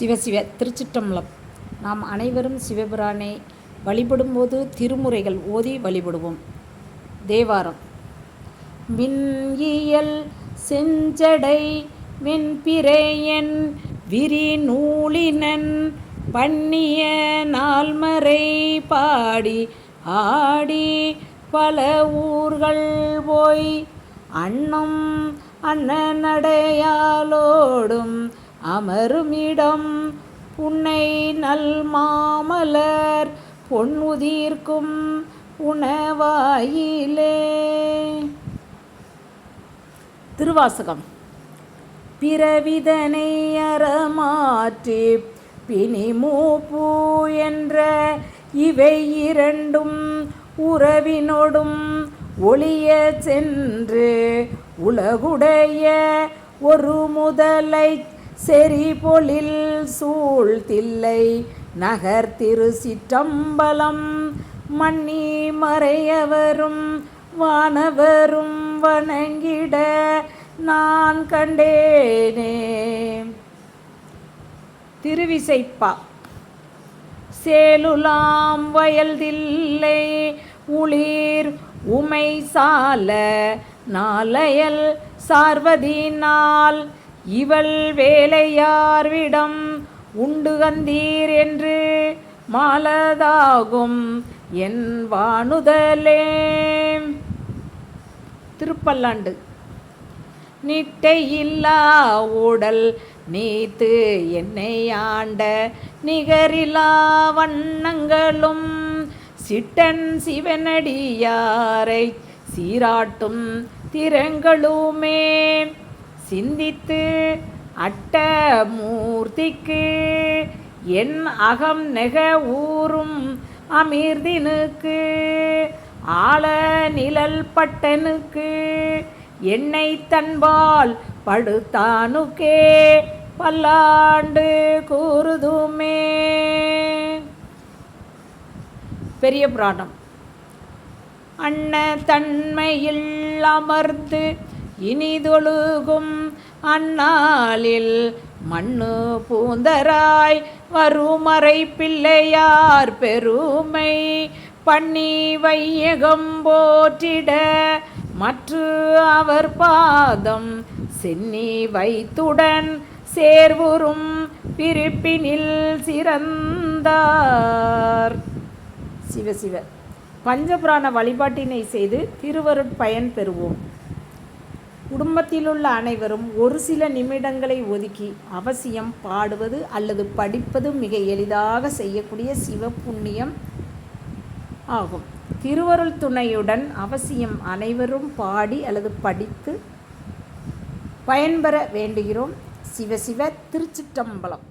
சிவசிவ திருச்சிற்றம்பலம். நாம் அனைவரும் சிவபிரானை வழிபடும்போது திருமுறைகள் ஓதி வழிபடுவோம். தேவாரம். விண்இயல் செஞ்சடை வெண்பிறையன் விரி நூலினன் பண்ணிய நால்மறை பாடி ஆடி பல ஊர்கள் போய் அன்னம் அண்ணனடையாலோடும் அமருமிடம் புன்னை நல் மாமலர் பொன்முதிர்க்கும் உணவாயிலே. திருவாசகம். பிறவிதனை அறமாற்றி பிணிமூப்பு என்ற இவை இரண்டும் உறவினொடும் ஒளிய சென்று உலகுடைய ஒரு முதலை செறிபொழில் சூழ்த்தில்லை. நகர் திருச்சிற்றம்பலம் மன்னி மறையவரும் வானவரும் வணங்கிட நான் கண்டேனே. திருவிசைப்பா. சேலுலாம் வயல்தில்லை. உளிர் உமை சால நாளையல் சார்வதினால் இவள் வேலையார்விடம் உண்டு கந்தீர் என்று மாலதாகும் என் வானுதலே. திருப்பல்லாண்டு. நிட்டையில்லா ஊடல் நீத்து என்னை ஆண்ட நிகரிலா வண்ணங்களும் சிட்டன் சிவனடியாரை சீராட்டும் திறங்களுமே. சிந்தித்து அட்ட மூர்த்திக்கு என் அகம் நெக ஊரும் அமீர்தினுக்கு ஆள நிழல் பட்டனுக்கு என்னை தன்பால் படுத்தானுக்கே பல்லாண்டு கூறுதுமே. பெரிய புராணம். அன்ன தன்மையில் அமர்ந்து இனிதொழுகும் அந்நாளில் மண்ணு பூந்தராய் வருமறை பிள்ளையார் பெருமை பண்ணி வையகம் போற்றிட மற்று அவர் பாதம் சென்னி வைத்துடன் சேர்வுறும் பிரிப்பினில் சிறந்தார். சிவசிவ பஞ்சபுராண வழிபாட்டினை செய்து திருவருட்பயன் பெறுவோம். குடும்பத்திலுள்ள அனைவரும் ஒரு சில நிமிடங்களை ஒதுக்கி அவசியம் பாடுவது அல்லது படிப்பது மிக எளிதாக செய்யக்கூடிய சிவ புண்ணியம் ஆகும். திருவருள் துணையுடன் அவசியம் அனைவரும் பாடி அல்லது படித்து பயன்பெற வேண்டுகிறோம். சிவசிவ திருச்சிற்றம்பலம்.